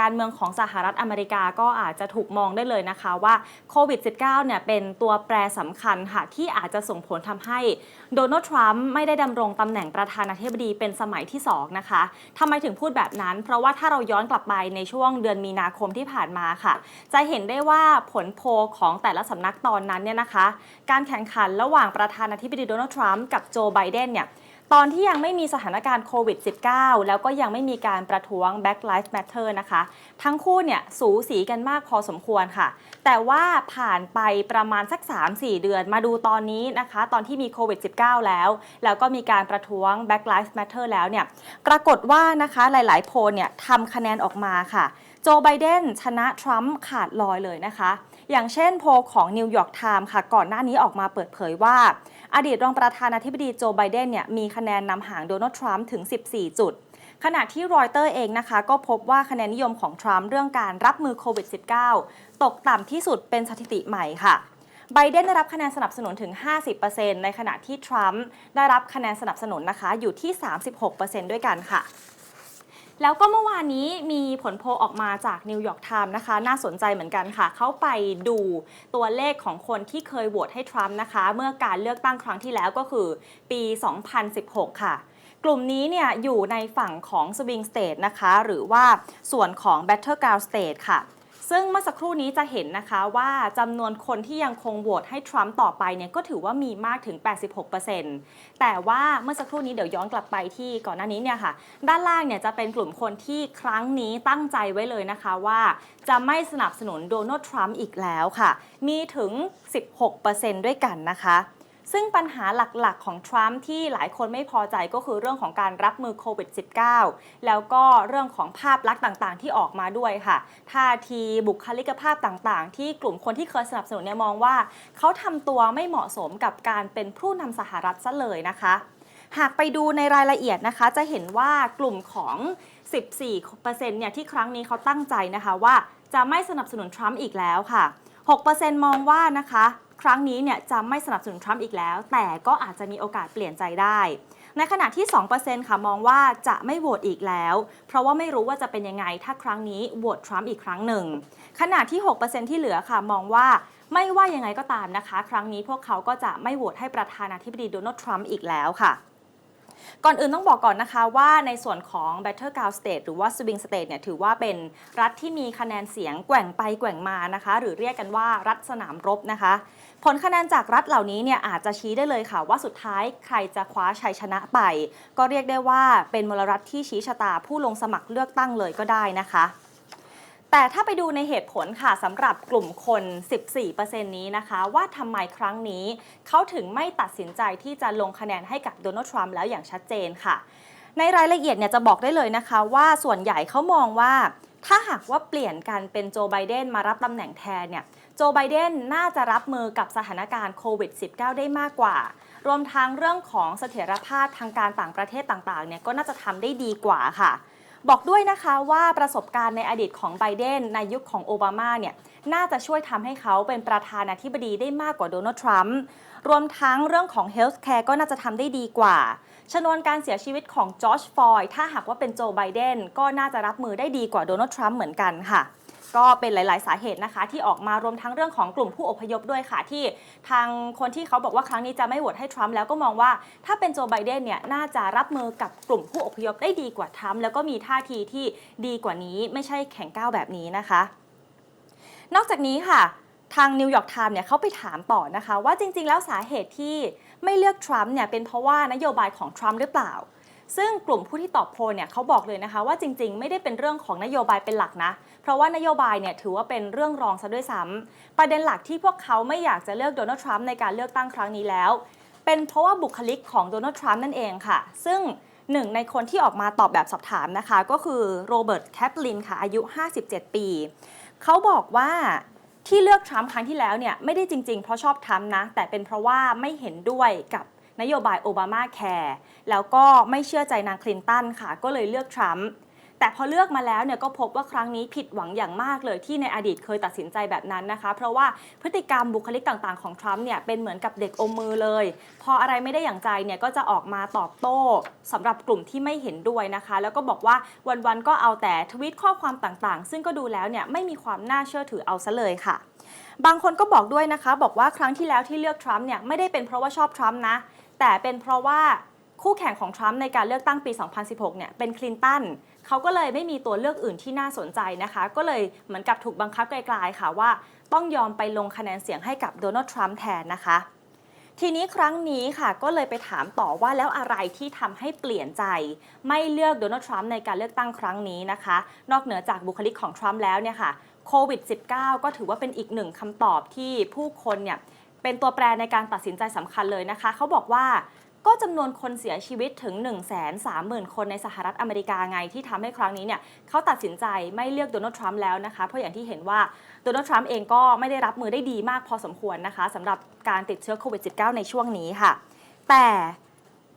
การเมืองของสหรัฐอเมริกาก็อาจจะถูกมองได้เลยนะคะว่าโควิด -19 เนี่ยเป็นตัวแปรสำคัญค่ะที่อาจจะส่งผลทำให้โดนัลด์ทรัมป์ไม่ได้ดำรงตำแหน่งประธานาธิบดีเป็นสมัยที่ 2 นะคะทำไมถึงพูดแบบนั้น เพราะว่าถ้าเราย้อนกลับไปในช่วงเดือนมีนาคมที่ผ่านมาค่ะ จะเห็นได้ว่าผลโพลของแต่ละสำนักตอนนั้นเนี่ยนะคะ การแข่งขันระหว่างประธานาธิบดีโดนัลด์ทรัมป์กับโจไบเดนเนี่ย ตอนที่ยังไม่มีสถานการณ์โควิด -19 แล้วก็ยังไม่มีการประท้วง Black Lives Matter นะคะ ทั้งคู่เนี่ยสูสีกันมากพอสมควรค่ะ แต่ว่าผ่านไปประมาณสัก 3-4 เดือนมาดูตอนนี้นะคะ ตอนที่มีโควิด -19 แล้ว แล้วก็มีการประท้วง Black Lives Matter แล้วเนี่ยปรากฏว่านะคะหลาย ๆ โพลเนี่ยทำคะแนนออกมาค่ะ โจไบเดนชนะทรัมป์ขาดลอยเลยนะคะ อย่างเช่นโพลของนิวยอร์กไทม์ค่ะ ก่อนหน้านี้ออกมาเปิดเผยว่า อดีตรองประธานาธิบดีโจไบเดนเนี่ยมีคะแนนนำห่างโดนัลด์ทรัมป์ถึง 14 จุด ขณะที่รอยเตอร์เองนะคะ ก็พบว่าคะแนนนิยมของทรัมป์เรื่องการรับมือโควิด -19 ตกต่ำที่สุดเป็นสถิติใหม่ค่ะไบเดนได้รับคะแนนสนับสนุนถึง 50%ในขณะที่ทรัมป์ได้รับคะแนนสนับสนุนนะคะอยู่ที่ 36%ด้วยกันค่ะ แล้วก็เมื่อวานนี้มีผลโพลออกมาจากนิวยอร์กไทม์นะคะ น่าสนใจเหมือนกันค่ะ เขาไปดูตัวเลขของคนที่เคยโหวตให้ทรัมป์นะคะ เมื่อการเลือกตั้งครั้งที่แล้วก็คือปี 2016 ค่ะกลุ่มนี้เนี่ยอยู่ในฝั่งของสวิงสเตทนะคะ หรือว่าส่วนของ Battleground State ค่ะ ซึ่งเมื่อสักครู่นี้จะเห็นนะคะว่าจำนวนคนที่ยังคงโหวตให้ทรัมป์ต่อไปเนี่ยก็ถือว่ามีมากถึง 86%แต่ว่าเมื่อสักครู่นี้เดี๋ยวย้อนกลับไปที่ก่อนหน้านี้เนี่ยค่ะด้านล่างเนี่ยจะเป็นกลุ่มคนที่ครั้งนี้ตั้งใจไว้เลยนะคะว่า จะไม่สนับสนุนโดนัลด์ทรัมป์อีกแล้วค่ะ มีถึง 16%ด้วยกันนะคะ ซึ่งปัญหาหลักๆ ของทรัมป์ที่หลายคนไม่พอใจก็คือเรื่องของการรับมือโควิด -19 แล้วก็เรื่องของภาพลักษณ์ต่างๆ ที่ออกมาด้วยค่ะ ท่าทีบุคลิกภาพต่างๆ ที่กลุ่มคนที่เคยสนับสนุนเนี่ยมองว่า เขาทำตัวไม่เหมาะสมกับการเป็นผู้นำสหรัฐซะเลยนะคะ หากไปดูในรายละเอียดนะคะ จะเห็นว่ากลุ่มของ 14%เนี่ยที่ครั้งนี้เขาตั้งใจนะคะว่าจะไม่สนับสนุนทรัมป์อีกแล้วค่ะ 6%มองว่านะคะ ครั้งนี้เนี่ยจะไม่สนับสนุนทรัมป์อีกแล้ว แต่ก็อาจจะมีโอกาสเปลี่ยนใจได้ ในขณะที่ 2%ค่ะมองว่าจะไม่โหวตอีกแล้ว เพราะว่าไม่รู้ว่าจะเป็นยังไงถ้าครั้งนี้โหวตทรัมป์อีกครั้งหนึ่ง ขณะที่ 6%ที่เหลือค่ะมองว่าไม่ว่ายังไงก็ตามนะคะ ครั้งนี้พวกเขาก็จะไม่โหวตให้ประธานาธิบดีโดนัลด์ทรัมป์อีกแล้วค่ะ ก่อนอื่นต้องบอกก่อนนะคะว่าในส่วนของ Battleground State หรือว่า Swing State เนี่ยถือว่าเป็นรัฐที่มีคะแนนเสียงแกว่งไปแกว่งมานะคะ หรือเรียกกันว่ารัฐสนามรบนะคะ ผลคะแนนจากรัฐเหล่านี้เนี่ยอาจจะชี้ได้เลยค่ะ ว่าสุดท้ายใครจะคว้าชัยชนะไป ก็เรียกได้ว่าเป็นมลรัฐที่ชี้ชะตาผู้ลงสมัครเลือกตั้งเลยก็ได้นะคะ แต่ถ้าไปดูในเหตุผลค่ะสำหรับกลุ่มคน 14%นี้นะคะ ว่าทำไมครั้งนี้ เขาถึงไม่ตัดสินใจที่จะลงคะแนนให้กับโดนัลด์ทรัมป์แล้วอย่างชัดเจนค่ะ ในรายละเอียดเนี่ยจะบอกได้เลยนะคะ ว่าส่วนใหญ่เขามองว่า ถ้าหากว่าเปลี่ยนกันเป็นโจไบเดนมารับตำแหน่งแทนเนี่ยโจไบเดนน่าจะรับมือกับสถานการณ์โควิด -19 ได้มากกว่า รวมทั้งเรื่องของเสถียรภาพทางการต่างประเทศต่างๆเนี่ยก็น่าจะทำได้ดีกว่าค่ะ บอกด้วยนะคะว่าประสบการณ์ในอดีตของไบเดนในยุคของโอบามาเนี่ยน่าจะช่วยทำให้เขาเป็นประธานาธิบดีได้มากกว่าโดนัลด์ทรัมป์รวมทั้งเรื่องของเฮลท์แคร์ก็น่าจะทำได้ดีกว่า ชนวนการเสียชีวิตของจอร์จฟอยถ้าหากว่าเป็นโจไบเดนก็น่าจะรับมือได้ดีกว่าโดนัลด์ทรัมป์เหมือนกันค่ะ ก็เป็นหลาย ๆ สาเหตุนะคะ ที่ออกมารวมทั้งเรื่องของกลุ่มผู้อพยพด้วยค่ะ ที่ทางคนที่เขาบอกว่าครั้งนี้จะไม่โหวตให้ทรัมป์แล้วก็มองว่าถ้าเป็นโจไบเดนเนี่ยน่าจะรับมือกับกลุ่มผู้อพยพได้ดีกว่าทรัมป์แล้วก็มีท่าทีที่ดีกว่านี้ไม่ใช่แข็งก้าวแบบนี้นะคะ นอกจากนี้ค่ะทางนิวยอร์กไทม์เนี่ยเขาไปถามต่อนะคะว่าจริง ๆ แล้วสาเหตุที่ไม่เลือกทรัมป์เนี่ยเป็นเพราะว่านโยบายของทรัมป์หรือเปล่า ซึ่งกลุ่มผู้ที่ตอบโพลเนี่ยเขาบอกเลยนะคะว่าจริง ๆ ไม่ได้เป็นเรื่องของนโยบายเป็นหลักนะ เพราะว่านโยบายเนี่ยถือว่าเป็นเรื่องรองซะด้วยซ้ำประเด็นหลักที่พวกเขาไม่อยากจะเลือกโดนัลด์ทรัมป์ในการเลือกตั้งครั้งนี้แล้ว เป็นเพราะว่าบุคลิกของโดนัลด์ทรัมป์นั่นเองค่ะ ซึ่งหนึ่งในคนที่ออกมาตอบแบบสอบถามนะคะ ก็คือโรเบิร์ตแคปลินค่ะอายุ 57 ปี เขาบอกว่าที่เลือกทรัมป์ครั้งที่แล้วเนี่ยไม่ได้จริงๆ เพราะชอบทรัมป์นะ แต่เป็นเพราะว่าไม่เห็นด้วยกับนโยบายโอบามาแคร์แล้วก็ไม่เชื่อใจนางคลินตันค่ะ ก็เลยเลือกทรัมป์ แต่พอเลือกมาแล้วเนี่ยก็พบว่าครั้งนี้ผิดหวังอย่างมากเลยที่ในอดีตเคยตัดสินใจแบบนั้นนะคะ เพราะว่าพฤติกรรมบุคลิกต่างๆของทรัมป์เนี่ยเป็นเหมือนกับเด็กอมมือเลย พออะไรไม่ได้อย่างใจเนี่ยก็จะออกมาตอบโต้สำหรับกลุ่มที่ไม่เห็นด้วยนะคะ แล้วก็บอกว่าวันๆก็เอาแต่ทวิตข้อความต่างๆ ซึ่งก็ดูแล้วเนี่ยไม่มีความน่าเชื่อถือเอาซะเลยค่ะบางคนก็บอกด้วยนะคะ บอกว่าครั้งที่แล้วที่เลือกทรัมป์เนี่ยไม่ได้เป็นเพราะว่าชอบทรัมป์นะ แต่เป็นเพราะว่า คู่แข่งของทรัมป์ในการเลือกตั้งปี 2016 เนี่ยเป็นคลินตันเขาก็เลยไม่มีตัวเลือกอื่นที่น่าสนใจนะคะ ก็เลยเหมือนกับถูกบังคับไกลๆค่ะว่า ต้องยอมไปลงคะแนนเสียงให้กับโดนัลด์ทรัมป์แทนนะคะ ทีนี้ครั้งนี้ค่ะก็เลยไปถามต่อว่าแล้วอะไรที่ทำให้เปลี่ยนใจ ไม่เลือกโดนัลด์ทรัมป์ในการเลือกตั้งครั้งนี้นะคะ นอกเหนือจากบุคลิกของทรัมป์แล้วเนี่ยค่ะโควิด -19 ก็ถือว่าเป็นอีกหนึ่งคำตอบที่ผู้คนเนี่ยเป็นตัวแปรในการตัดสินใจสำคัญเลยนะคะ เขาบอกว่า ก็จำนวนคนเสียชีวิตถึง 1 3 0 0 0 0 คนในสหรัฐอเมริกาไงที่ทำให้ครั้งนี้เนี่ยเขาตัดสินใจไม่เลือกโดนัลด์ทรัมป์แล้วนะคะ เพราะอย่างที่เห็นว่าโดนัลด์ทรัมป์เองก็ไม่ได้รับมือได้ดีมากพอสมควรนะคะสำหรับการติดเชื้อโควิด -19 ในช่วงนี้ค่ะ แต่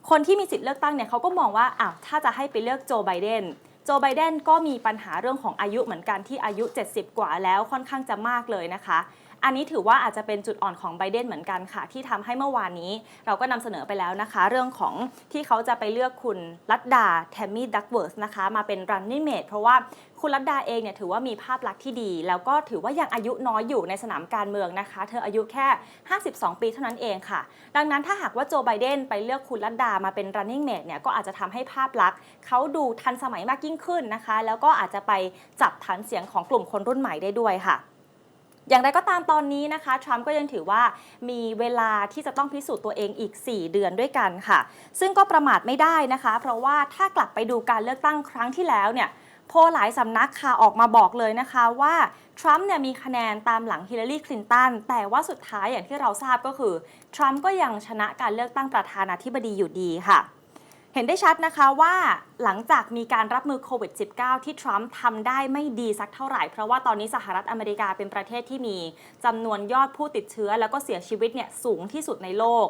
คนที่มีสิทธิ์เลือกตั้งเนี่ยเขาก็มองว่าอ้าวถ้าจะให้ไปเลือกโจไบเดนโจไบเดนก็มีปัญหาเรื่องของอายุเหมือนกันที่อายุ 70 กว่าแล้วค่อนข้างจะมากเลยนะคะ อันนี้ถือว่าอาจจะเป็นจุดอ่อนของไบเดนเหมือนกันค่ะ ที่ทำให้เมื่อวานนี้ เราก็นำเสนอไปแล้วนะคะ เรื่องของที่เขาจะไปเลือกคุณลัดดาแทมมี่ดักเวิร์สนะคะ มาเป็น running mate เพราะว่าคุณลัดดาเองเนี่ยถือว่ามีภาพลักษณ์ที่ดี แล้วก็ถือว่ายังอายุน้อยอยู่ในสนามการเมืองนะคะ เธออายุแค่ 52 ปีเท่านั้นเองค่ะ ดังนั้นถ้าหากว่าโจไบเดนไปเลือกคุณลัดดามาเป็น running mate เนี่ยก็อาจจะทำให้ภาพลักษณ์เขาดูทันสมัยมากยิ่งขึ้นนะคะ แล้วก็อาจจะไปจับฐานเสียงของกลุ่มคนรุ่นใหม่ได้ด้วยค่ะ อย่างไรก็ตามตอนนี้นะคะทรัมป์ก็ยังถือว่ามีเวลาที่จะต้องพิสูจน์ตัวเองอีก 4 เดือนด้วยกันค่ะ ซึ่งก็ประมาทไม่ได้นะคะ เพราะว่าถ้ากลับไปดูการเลือกตั้งครั้งที่แล้วเนี่ยโพลหลายสำนักค่ะออกมาบอกเลยนะคะว่า ทรัมป์เนี่ยมีคะแนนตามหลังฮิลลารีคลินตัน แต่ว่าสุดท้ายอย่างที่เราทราบก็คือ ทรัมป์ก็ยังชนะการเลือกตั้งประธานาธิบดีอยู่ดีค่ะ เห็นได้ชัดนะคะว่าหลังจากมีการรับมือโควิด -19 ที่ทรัมป์ทำได้ไม่ดีสักเท่าไหร่ เพราะว่าตอนนี้สหรัฐอเมริกาเป็นประเทศที่มีจำนวนยอดผู้ติดเชื้อ แล้วก็เสียชีวิตเนี่ยสูงที่สุดในโลก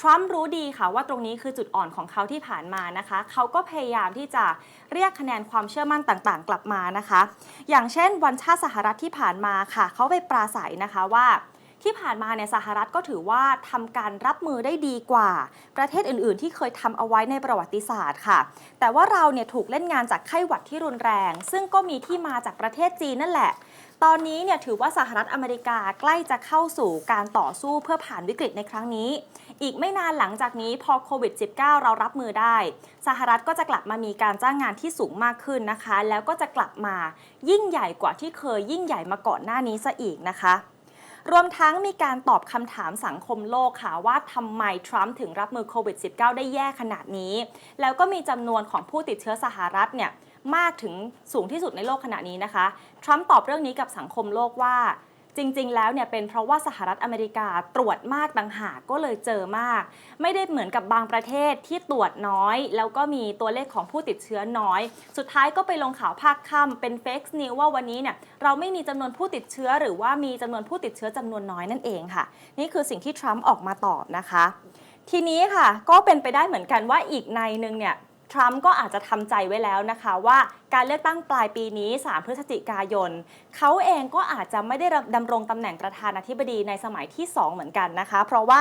ทรัมป์รู้ดีค่ะว่าตรงนี้คือจุดอ่อนของเขาที่ผ่านมานะคะ เขาก็พยายามที่จะเรียกคะแนนความเชื่อมั่นต่างๆ กลับมานะคะ อย่างเช่นวันชาติสหรัฐที่ผ่านมาค่ะ เขาไปปราศัยนะคะว่า ที่ผ่านมาเนี่ยสหรัฐก็ถือว่าทำการรับมือได้ดีกว่า ประเทศอื่น ๆ ที่เคยทำเอาไว้ในประวัติศาสตร์ค่ะ แต่ว่าเราเนี่ยถูกเล่นงานจากไข้หวัดที่รุนแรง ซึ่งก็มีที่มาจากประเทศจีนนั่นแหละ ตอนนี้เนี่ยถือว่าสหรัฐอเมริกาใกล้จะเข้าสู่การต่อสู้เพื่อผ่านวิกฤตในครั้งนี้ อีกไม่นานหลังจากนี้พอโควิด -19 เรารับมือได้ สหรัฐก็จะกลับมามีการจ้างงานที่สูงมากขึ้นนะคะ แล้วก็จะกลับมายิ่งใหญ่กว่าที่เคยยิ่งใหญ่มาก่อนหน้านี้ซะอีกนะคะ รวมทั้งมีการตอบคำถามสังคมโลกค่ะว่าทำไมทรัมป์ถึงรับมือโควิด -19 ได้แย่ขนาดนี้ แล้วก็มีจำนวนของผู้ติดเชื้อสหรัฐเนี่ยมากถึงสูงที่สุดในโลกขณะนี้นะคะ ทรัมป์ตอบเรื่องนี้กับสังคมโลกว่า จริง ๆ แล้วเนี่ยเป็นเพราะว่าสหรัฐอเมริกาตรวจมากต่างหากก็เลยเจอมาก ไม่ได้เหมือนกับบางประเทศที่ตรวจน้อย แล้วก็มีตัวเลขของผู้ติดเชื้อน้อย สุดท้ายก็ไปลงข่าวภาคค่ำเป็นเฟกซ์นิวว่าวันนี้เนี่ยเราไม่มีจำนวนผู้ติดเชื้อ หรือว่ามีจำนวนผู้ติดเชื้อจำนวนน้อยนั่นเองค่ะ นี่คือสิ่งที่ทรัมป์ออกมาตอบนะคะ ทีนี้ค่ะก็เป็นไปได้เหมือนกันว่าอีกในหนึ่งเนี่ย ทรัมป์ก็อาจจะทำใจไว้แล้วนะคะว่าการเลือกตั้งปลายปีนี้ 3 พฤศจิกายน เขาเองก็อาจจะไม่ได้ดำรงตำแหน่งประธานาธิบดีในสมัยที่ 2 เหมือนกันนะคะ เพราะว่า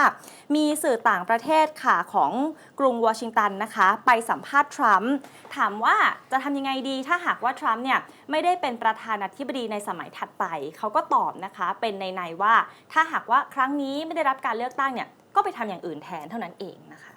มีสื่อต่างประเทศค่ะของกรุงวอชิงตันนะคะ ไปสัมภาษณ์ทรัมป์ถามว่าจะทำยังไงดีถ้าหากว่าทรัมป์เนี่ยไม่ได้เป็นประธานาธิบดีในสมัยถัดไป เขาก็ตอบนะคะเป็นในๆว่า ถ้าหากว่าครั้งนี้ไม่ได้รับการเลือกตั้งเนี่ยก็ไปทำอย่างอื่นแทนเท่านั้นเองนะคะ